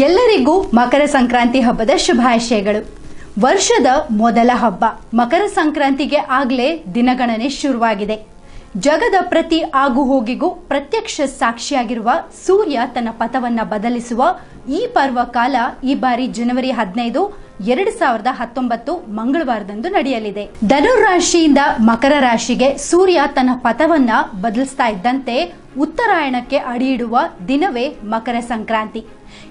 ಎಲ್ಲರಿಗೂ ಮಕರ ಸಂಕ್ರಾಂತಿ ಹಬ್ಬದ ಶುಭಾಶಯಗಳು. ವರ್ಷದ ಮೊದಲ ಹಬ್ಬ ಮಕರ ಸಂಕ್ರಾಂತಿಗೆ ಆಗಲೇ ದಿನಗಣನೆ ಶುರುವಾಗಿದೆ. ಜಗದ ಪ್ರತಿ ಆಗುಹೋಗಿಗೂ ಪ್ರತ್ಯಕ್ಷ ಸಾಕ್ಷಿಯಾಗಿರುವ ಸೂರ್ಯ ತನ್ನ ಪಥವನ್ನ ಬದಲಿಸುವ ಈ ಪರ್ವಕಾಲ ಈ ಬಾರಿ ಜನವರಿ ಹದಿನೈದು, ಎರಡು ಸಾವಿರದ ಹತ್ತೊಂಬತ್ತು ಮಂಗಳವಾರದಂದು ನಡೆಯಲಿದೆ. ಧನುರ್ ರಾಶಿಯಿಂದ ಮಕರ ರಾಶಿಗೆ ಸೂರ್ಯ ತನ್ನ ಪಥವನ್ನ ಬದಲಿಸ್ತಾ ಇದ್ದಂತೆ ಉತ್ತರಾಯಣಕ್ಕೆ ಅಡಿಯಿಡುವ ದಿನವೇ ಮಕರ ಸಂಕ್ರಾಂತಿ.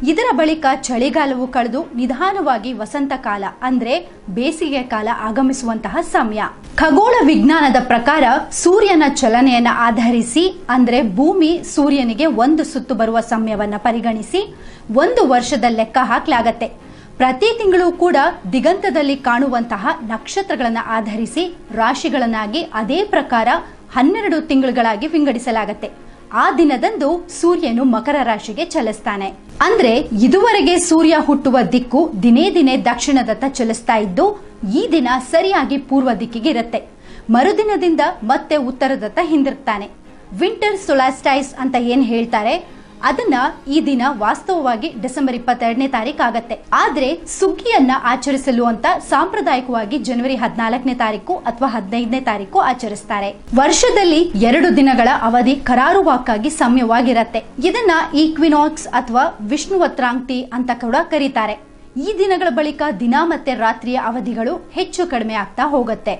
ಇದರ ಬಳಿಕ ಚಳಿಗಾಲವು ಕಳೆದು ನಿಧಾನವಾಗಿ ವಸಂತ ಕಾಲ, ಅಂದ್ರೆ ಬೇಸಿಗೆ ಕಾಲ ಆಗಮಿಸುವಂತಹ ಸಮಯ. ಖಗೋಳ ವಿಜ್ಞಾನದ ಪ್ರಕಾರ ಸೂರ್ಯನ ಚಲನೆಯನ್ನ ಆಧರಿಸಿ, ಅಂದ್ರೆ ಭೂಮಿ ಸೂರ್ಯನಿಗೆ ಒಂದು ಸುತ್ತು ಬರುವ ಸಮಯವನ್ನ ಪರಿಗಣಿಸಿ ಒಂದು ವರ್ಷದ ಲೆಕ್ಕ ಹಾಕಲಾಗತ್ತೆ. ಪ್ರತಿ ತಿಂಗಳು ಕೂಡ ದಿಗಂತದಲ್ಲಿ ಕಾಣುವಂತಹ ನಕ್ಷತ್ರಗಳನ್ನು ಆಧರಿಸಿ ರಾಶಿಗಳನ್ನಾಗಿ ಅದೇ ಪ್ರಕಾರ ಹನ್ನೆರಡು ತಿಂಗಳುಗಳಾಗಿ ವಿಂಗಡಿಸಲಾಗತ್ತೆ. ಆ ದಿನದಂದು ಸೂರ್ಯನು ಮಕರ ರಾಶಿಗೆ ಚಲಿಸ್ತಾನೆ. ಅಂದ್ರೆ ಇದುವರೆಗೆ ಸೂರ್ಯ ಹುಟ್ಟುವ ದಿಕ್ಕು ದಿನೇ ದಿನೇ ದಕ್ಷಿಣದತ್ತ ಚಲಿಸ್ತಾ ಇದ್ದು, ಈ ದಿನ ಸರಿಯಾಗಿ ಪೂರ್ವ ದಿಕ್ಕಿಗೆ ಇರುತ್ತೆ. ಮರುದಿನದಿಂದ ಮತ್ತೆ ಉತ್ತರದತ್ತ ಹಿಂದಿರ್ತಾನೆ ವಿಂಟರ್ ಸೊಲಾಸ್ಟೈಸ್ ಅಂತ ಏನ್ ಹೇಳ್ತಾರೆ? ಅದನ್ನ ಈ ದಿನ ವಾಸ್ತವವಾಗಿ ಡಿಸೆಂಬರ್ ಇಪ್ಪತ್ತೆರಡನೇ ತಾರೀಕು ಆಗತ್ತೆ. ಆದ್ರೆ ಸುಗ್ಗಿಯನ್ನ ಆಚರಿಸಲು ಅಂತ ಸಾಂಪ್ರದಾಯಿಕವಾಗಿ ಜನವರಿ ಹದಿನಾಲ್ಕನೇ ತಾರೀಕು ಅಥವಾ ಹದಿನೈದನೇ ತಾರೀಕು ಆಚರಿಸ್ತಾರೆ. ವರ್ಷದಲ್ಲಿ ಎರಡು ದಿನಗಳ ಅವಧಿ ಕರಾರುವಾಕ್ಕಾಗಿ ಸಮ್ಯವಾಗಿರತ್ತೆ. ಇದನ್ನ ಈಕ್ವಿನಾಕ್ಸ್ ಅಥವಾ ವಿಷ್ಣುವತ್ರಾಂಕ್ತಿ ಅಂತ ಕೂಡ ಕರೀತಾರೆ. ಈ ದಿನಗಳ ಬಳಿಕ ದಿನ ಮತ್ತೆ ರಾತ್ರಿಯ ಅವಧಿಗಳು ಹೆಚ್ಚು ಕಡಿಮೆ ಆಗ್ತಾ ಹೋಗುತ್ತೆ.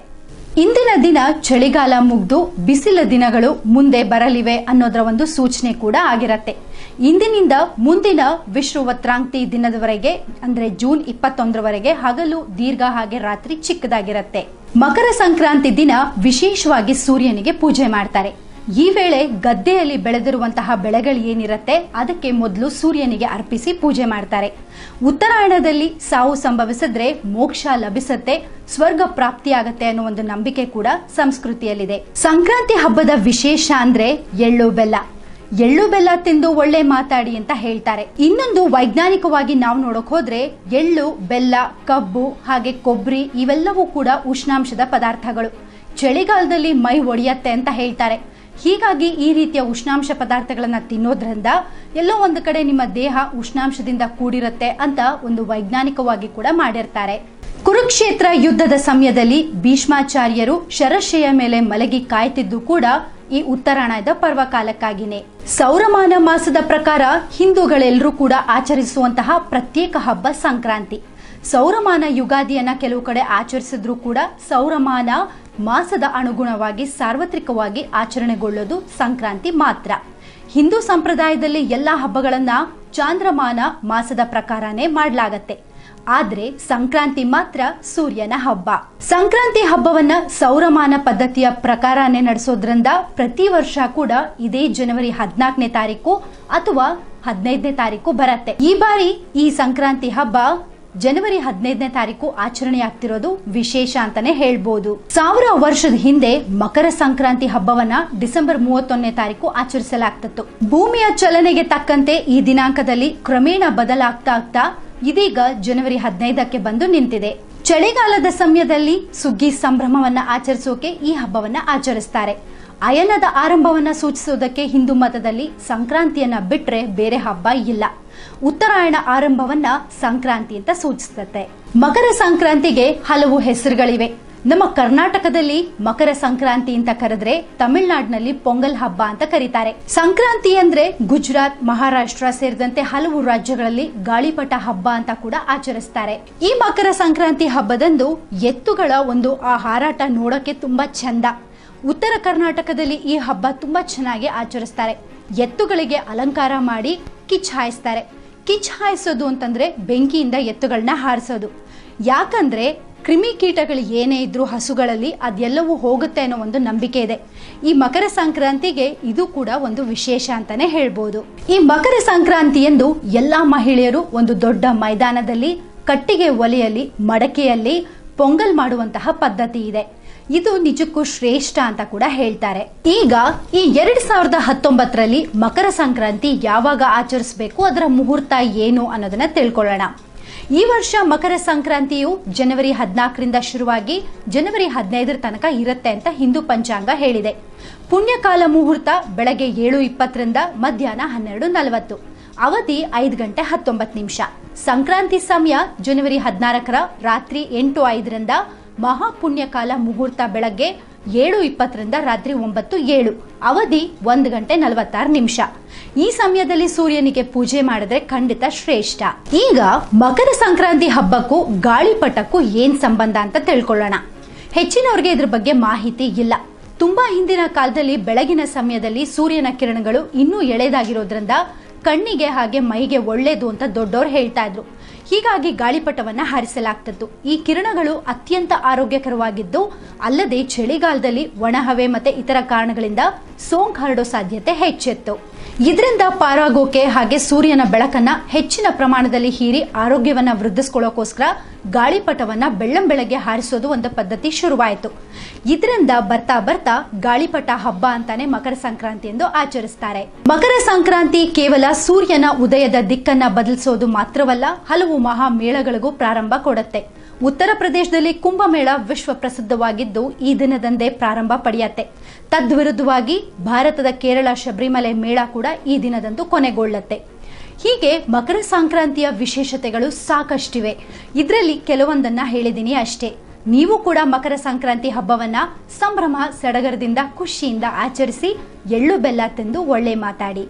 ಇಂದಿನ ದಿನ ಚಳಿಗಾಲ ಮುಗ್ದು ಬಿಸಿಲ ದಿನಗಳು ಮುಂದೆ ಬರಲಿವೆ ಅನ್ನೋದರ ಒಂದು ಸೂಚನೆ ಕೂಡ ಆಗಿರತ್ತೆ. ಇಂದಿನಿಂದ ಮುಂದಿನ ವಿಶ್ವವತ್ರಾಂತಿ ದಿನದವರೆಗೆ, ಅಂದ್ರೆ ಜೂನ್ ಇಪ್ಪತ್ತೊಂದರವರೆಗೆ ಹಗಲು ದೀರ್ಘ ಹಾಗೆ ರಾತ್ರಿ ಚಿಕ್ಕದಾಗಿರತ್ತೆ. ಮಕರ ಸಂಕ್ರಾಂತಿ ದಿನ ವಿಶೇಷವಾಗಿ ಸೂರ್ಯನಿಗೆ ಪೂಜೆ ಮಾಡ್ತಾರೆ. ಈ ವೇಳೆ ಗದ್ದೆಯಲ್ಲಿ ಬೆಳೆದಿರುವಂತಹ ಬೆಳೆಗಳು ಏನಿರುತ್ತೆ, ಅದಕ್ಕೆ ಮೊದಲು ಸೂರ್ಯನಿಗೆ ಅರ್ಪಿಸಿ ಪೂಜೆ ಮಾಡ್ತಾರೆ. ಉತ್ತರಾಯಣದಲ್ಲಿ ಸಾವು ಸಂಭವಿಸಿದ್ರೆ ಮೋಕ್ಷ ಲಭಿಸತ್ತೆ, ಸ್ವರ್ಗ ಪ್ರಾಪ್ತಿಯಾಗತ್ತೆ ಅನ್ನೋ ಒಂದು ನಂಬಿಕೆ ಕೂಡ ಸಂಸ್ಕೃತಿಯಲ್ಲಿದೆ. ಸಂಕ್ರಾಂತಿ ಹಬ್ಬದ ವಿಶೇಷ ಅಂದ್ರೆ ಎಳ್ಳು ಬೆಲ್ಲ. ಎಳ್ಳು ಬೆಲ್ಲ ತಿಂದು ಒಳ್ಳೆ ಮಾತಾಡಿ ಅಂತ ಹೇಳ್ತಾರೆ. ಇನ್ನೊಂದು ವೈಜ್ಞಾನಿಕವಾಗಿ ನಾವು ನೋಡಕ್ ಹೋದ್ರೆ ಎಳ್ಳು, ಬೆಲ್ಲ, ಕಬ್ಬು, ಹಾಗೆ ಕೊಬ್ಬರಿ ಇವೆಲ್ಲವೂ ಕೂಡ ಉಷ್ಣಾಂಶದ ಪದಾರ್ಥಗಳು. ಚಳಿಗಾಲದಲ್ಲಿ ಮೈ ಒಡೆಯತ್ತೆ ಅಂತ ಹೇಳ್ತಾರೆ. ಹೀಗಾಗಿ ಈ ರೀತಿಯ ಉಷ್ಣಾಂಶ ಪದಾರ್ಥಗಳನ್ನು ತಿನ್ನೋದ್ರಿಂದ ಎಲ್ಲೋ ಒಂದು ಕಡೆ ನಿಮ್ಮ ದೇಹ ಉಷ್ಣಾಂಶದಿಂದ ಕೂಡಿರುತ್ತೆ ಅಂತ ಒಂದು ವೈಜ್ಞಾನಿಕವಾಗಿ ಕೂಡ ಮಾಡಿರ್ತಾರೆ. ಕುರುಕ್ಷೇತ್ರ ಯುದ್ಧದ ಸಮಯದಲ್ಲಿ ಭೀಷ್ಮಾಚಾರ್ಯರು ಶರಶೆಯ ಮೇಲೆ ಮಲಗಿ ಕಾಯ್ತಿದ್ದು ಕೂಡ ಈ ಉತ್ತರಾಯಣದ ಪರ್ವಕಾಲಕ್ಕಾಗಿನೇ. ಸೌರಮಾನ ಮಾಸದ ಪ್ರಕಾರ ಹಿಂದೂಗಳೆಲ್ಲರೂ ಕೂಡ ಆಚರಿಸುವಂತಹ ಪ್ರತ್ಯೇಕ ಹಬ್ಬ ಸಂಕ್ರಾಂತಿ. ಸೌರಮಾನ ಯುಗಾದಿಯನ್ನ ಕೆಲವು ಕಡೆ ಆಚರಿಸಿದ್ರು ಕೂಡ ಸೌರಮಾನ ಮಾಸದ ಅನುಗುಣವಾಗಿ ಸಾರ್ವತ್ರಿಕವಾಗಿ ಆಚರಣೆಗೊಳ್ಳೋದು ಸಂಕ್ರಾಂತಿ ಮಾತ್ರ. ಹಿಂದೂ ಸಂಪ್ರದಾಯದಲ್ಲಿ ಎಲ್ಲ ಹಬ್ಬಗಳನ್ನ ಚಾಂದ್ರಮಾನ ಮಾಸದ ಪ್ರಕಾರನೇ ಮಾಡಲಾಗತ್ತೆ. ಆದ್ರೆ ಸಂಕ್ರಾಂತಿ ಮಾತ್ರ ಸೂರ್ಯನ ಹಬ್ಬ. ಸಂಕ್ರಾಂತಿ ಹಬ್ಬವನ್ನ ಸೌರಮಾನ ಪದ್ಧತಿಯ ಪ್ರಕಾರನೇ ನಡೆಸೋದ್ರಿಂದ ಪ್ರತಿ ವರ್ಷ ಕೂಡ ಇದೇ ಜನವರಿ ಹದಿನಾಲ್ಕನೇ ತಾರೀಕು ಅಥವಾ ಹದಿನೈದನೇ ತಾರೀಕು ಬರತ್ತೆ. ಈ ಬಾರಿ ಈ ಸಂಕ್ರಾಂತಿ ಹಬ್ಬ ಜನವರಿ ಹದಿನೈದನೇ ತಾರೀಕು ಆಚರಣೆಯಾಗ್ತಿರೋದು ವಿಶೇಷ ಅಂತಾನೆ ಹೇಳ್ಬೋದು. ಸಾವಿರ ವರ್ಷದ ಹಿಂದೆ ಮಕರ ಸಂಕ್ರಾಂತಿ ಹಬ್ಬವನ್ನ ಡಿಸೆಂಬರ್ ಮೂವತ್ತೊಂದನೇ ತಾರೀಕು ಆಚರಿಸಲಾಗ್ತಿತ್ತು. ಭೂಮಿಯ ಚಲನೆಗೆ ತಕ್ಕಂತೆ ಈ ದಿನಾಂಕದಲ್ಲಿ ಕ್ರಮೇಣ ಬದಲಾಗ್ತಾ ಆಗ್ತಾ ಇದೀಗ ಜನವರಿ ಹದಿನೈದಕ್ಕೆ ಬಂದು ನಿಂತಿದೆ. ಚಳಿಗಾಲದ ಸಮಯದಲ್ಲಿ ಸುಗ್ಗಿ ಸಂಭ್ರಮವನ್ನ ಆಚರಿಸೋಕೆ ಈ ಹಬ್ಬವನ್ನ ಆಚರಿಸ್ತಾರೆ. ಅಯನದ ಆರಂಭವನ್ನ ಸೂಚಿಸೋದಕ್ಕೆ ಹಿಂದೂ ಮತದಲ್ಲಿ ಸಂಕ್ರಾಂತಿಯನ್ನ ಬಿಟ್ರೆ ಬೇರೆ ಹಬ್ಬ ಇಲ್ಲ. ಉತ್ತರಾಯಣ ಆರಂಭವನ್ನ ಸಂಕ್ರಾಂತಿ ಅಂತ ಸೂಚಿಸುತ್ತೆ. ಮಕರ ಸಂಕ್ರಾಂತಿಗೆ ಹಲವು ಹೆಸರುಗಳಿವೆ. ನಮ್ಮ ಕರ್ನಾಟಕದಲ್ಲಿ ಮಕರ ಸಂಕ್ರಾಂತಿ ಅಂತ ಕರೆದ್ರೆ ತಮಿಳುನಾಡಿನಲ್ಲಿ ಪೊಂಗಲ್ ಹಬ್ಬ ಅಂತ ಕರೀತಾರೆ. ಸಂಕ್ರಾಂತಿ ಅಂದ್ರೆ ಗುಜರಾತ್, ಮಹಾರಾಷ್ಟ್ರ ಸೇರಿದಂತೆ ಹಲವು ರಾಜ್ಯಗಳಲ್ಲಿ ಗಾಳಿಪಟ ಹಬ್ಬ ಅಂತ ಕೂಡ ಆಚರಿಸ್ತಾರೆ. ಈ ಮಕರ ಸಂಕ್ರಾಂತಿ ಹಬ್ಬದಂದು ಎತ್ತುಗಳ ಒಂದು ಆ ಹಾರಾಟ ನೋಡಕ್ಕೆ ತುಂಬಾ ಚಂದ. ಉತ್ತರ ಕರ್ನಾಟಕದಲ್ಲಿ ಈ ಹಬ್ಬ ತುಂಬಾ ಚೆನ್ನಾಗಿ ಆಚರಿಸ್ತಾರೆ. ಎತ್ತುಗಳಿಗೆ ಅಲಂಕಾರ ಮಾಡಿ ಕಿಚ್ ಹಾಯಿಸ್ತಾರೆ. ಕಿಚ್ ಹಾಯಿಸೋದು ಅಂತಂದ್ರೆ ಬೆಂಕಿಯಿಂದ ಎತ್ತುಗಳನ್ನ ಹಾರಿಸೋದು. ಯಾಕಂದ್ರೆ ಕ್ರಿಮಿಕೀಟಗಳು ಏನೇ ಇದ್ರೂ ಹಸುಗಳಲ್ಲಿ ಅದೆಲ್ಲವೂ ಹೋಗುತ್ತೆ ಅನ್ನೋ ಒಂದು ನಂಬಿಕೆ ಇದೆ. ಈ ಮಕರ ಸಂಕ್ರಾಂತಿಗೆ ಇದು ಕೂಡ ಒಂದು ವಿಶೇಷ ಅಂತಾನೆ ಹೇಳ್ಬೋದು. ಈ ಮಕರ ಸಂಕ್ರಾಂತಿಯಂದು ಎಲ್ಲಾ ಮಹಿಳೆಯರು ಒಂದು ದೊಡ್ಡ ಮೈದಾನದಲ್ಲಿ, ಕಟ್ಟಿಗೆ ಒಲೆಯಲ್ಲಿ, ಮಡಕೆಯಲ್ಲಿ ಪೊಂಗಲ್ ಮಾಡುವಂತಹ ಪದ್ಧತಿ ಇದೆ. ಇದು ನಿಜಕ್ಕೂ ಶ್ರೇಷ್ಠ ಅಂತ ಕೂಡ ಹೇಳ್ತಾರೆ. ಈಗ ಈ ಎರಡ್ ಸಾವಿರದ ಹತ್ತೊಂಬತ್ತರಲ್ಲಿ ಮಕರ ಸಂಕ್ರಾಂತಿ ಯಾವಾಗ ಆಚರಿಸಬೇಕು, ಅದರ ಮುಹೂರ್ತ ಏನು ಅನ್ನೋದನ್ನ ತಿಳ್ಕೊಳ್ಳೋಣ. ಈ ವರ್ಷ ಮಕರ ಸಂಕ್ರಾಂತಿಯು ಜನವರಿ ಹದಿನಾಲ್ಕರಿಂದ ಶುರುವಾಗಿ ಜನವರಿ ಹದಿನೈದರ ತನಕ ಇರುತ್ತೆ ಅಂತ ಹಿಂದೂ ಪಂಚಾಂಗ ಹೇಳಿದೆ. ಪುಣ್ಯಕಾಲ ಮುಹೂರ್ತ ಬೆಳಗ್ಗೆ ಏಳು ಇಪ್ಪತ್ತರಿಂದ ಮಧ್ಯಾಹ್ನ ಹನ್ನೆರಡು ನಲವತ್ತು, ಅವಧಿ ಐದು ಗಂಟೆ ಹತ್ತೊಂಬತ್ತು ನಿಮಿಷ. ಸಂಕ್ರಾಂತಿ ಸಮಯ ಜನವರಿ ಹದಿನಾಲ್ಕರ ರಾತ್ರಿ ಎಂಟು ಐದರಿಂದ ಮಹಾಪುಣ್ಯಕಾಲ ಮುಹೂರ್ತ ಬೆಳಗ್ಗೆ ಏಳು ಇಪ್ಪತ್ತರಿಂದ ರಾತ್ರಿ ಒಂಬತ್ತು ಏಳು. ಅವಧಿ ಒಂದು ಗಂಟೆ ನಲವತ್ತಾರು ನಿಮಿಷ. ಈ ಸಮಯದಲ್ಲಿ ಸೂರ್ಯನಿಗೆ ಪೂಜೆ ಮಾಡಿದ್ರೆ ಖಂಡಿತ ಶ್ರೇಷ್ಠ. ಈಗ ಮಕರ ಸಂಕ್ರಾಂತಿ ಹಬ್ಬಕ್ಕೂ ಗಾಳಿಪಟಕ್ಕೂ ಏನ್ ಸಂಬಂಧ ಅಂತ ತಿಳ್ಕೊಳ್ಳೋಣ. ಹೆಚ್ಚಿನವ್ರಿಗೆ ಇದ್ರ ಬಗ್ಗೆ ಮಾಹಿತಿ ಇಲ್ಲ. ತುಂಬಾ ಹಿಂದಿನ ಕಾಲದಲ್ಲಿ ಬೆಳಗಿನ ಸಮಯದಲ್ಲಿ ಸೂರ್ಯನ ಕಿರಣಗಳು ಇನ್ನೂ ಎಳೆದಾಗಿರೋದ್ರಿಂದ ಕಣ್ಣಿಗೆ ಹಾಗೆ ಮೈಗೆ ಒಳ್ಳೇದು ಅಂತ ದೊಡ್ಡವರು ಹೇಳ್ತಾ ಇದ್ರು. ಹೀಗಾಗಿ ಗಾಳಿಪಟವನ್ನ ಹಾರಿಸಲಾಗ್ತದ್ದು ಈ ಕಿರಣಗಳು ಅತ್ಯಂತ ಆರೋಗ್ಯಕರವಾಗಿದ್ದು, ಅಲ್ಲದೆ ಚಳಿಗಾಲದಲ್ಲಿ ಒಣಹವೆ ಮತ್ತೆ ಇತರ ಕಾರಣಗಳಿಂದ ಸೋಂಕು ಹರಡೋ ಸಾಧ್ಯತೆ ಹೆಚ್ಚಿತ್ತು. ಇದರಿಂದ ಪಾರಾಗೋಕೆ ಹಾಗೆ ಸೂರ್ಯನ ಬೆಳಕನ್ನ ಹೆಚ್ಚಿನ ಪ್ರಮಾಣದಲ್ಲಿ ಹೀರಿ ಆರೋಗ್ಯವನ್ನ ವೃದ್ಧಿಸ್ಕೊಳ್ಳೋಕೋಸ್ಕರ ಗಾಳಿಪಟವನ್ನ ಬೆಳ್ಳಂ ಬೆಳಗ್ಗೆ ಹಾರಿಸೋದು ಒಂದು ಪದ್ಧತಿ ಶುರುವಾಯಿತು. ಇದರಿಂದ ಬರ್ತಾ ಬರ್ತಾ ಗಾಳಿಪಟ ಹಬ್ಬ ಅಂತಾನೆ ಮಕರ ಸಂಕ್ರಾಂತಿ ಎಂದು ಆಚರಿಸ್ತಾರೆ. ಮಕರ ಸಂಕ್ರಾಂತಿ ಕೇವಲ ಸೂರ್ಯನ ಉದಯದ ದಿಕ್ಕನ್ನ ಬದಲಿಸೋದು ಮಾತ್ರವಲ್ಲ ಮಹಾ ಮೇಳಗಳಿಗೂ ಪ್ರಾರಂಭ ಕೊಡುತ್ತೆ. ಉತ್ತರ ಪ್ರದೇಶದಲ್ಲಿ ಕುಂಭಮೇಳ ವಿಶ್ವ ಪ್ರಸಿದ್ಧವಾಗಿದ್ದು ಈ ದಿನದಂದೇ ಪ್ರಾರಂಭ ಪಡೆಯತ್ತೆ. ತದ್ವಿರುದ್ಧವಾಗಿ ಭಾರತದ ಕೇರಳ ಶಬರಿಮಲೆ ಮೇಳ ಕೂಡ ಈ ದಿನದಂದು ಕೊನೆಗೊಳ್ಳುತ್ತೆ. ಹೀಗೆ ಮಕರ ಸಂಕ್ರಾಂತಿಯ ವಿಶೇಷತೆಗಳು ಸಾಕಷ್ಟಿವೆ. ಇದರಲ್ಲಿ ಕೆಲವೊಂದನ್ನ ಹೇಳಿದ್ದೀನಿ ಅಷ್ಟೇ. ನೀವು ಕೂಡ ಮಕರ ಸಂಕ್ರಾಂತಿ ಹಬ್ಬವನ್ನ ಸಂಭ್ರಮ, ಸಡಗರದಿಂದ, ಖುಷಿಯಿಂದ ಆಚರಿಸಿ, ಎಳ್ಳು ಬೆಲ್ಲ ತಿಂದು ಒಳ್ಳೆ ಮಾತಾಡಿ.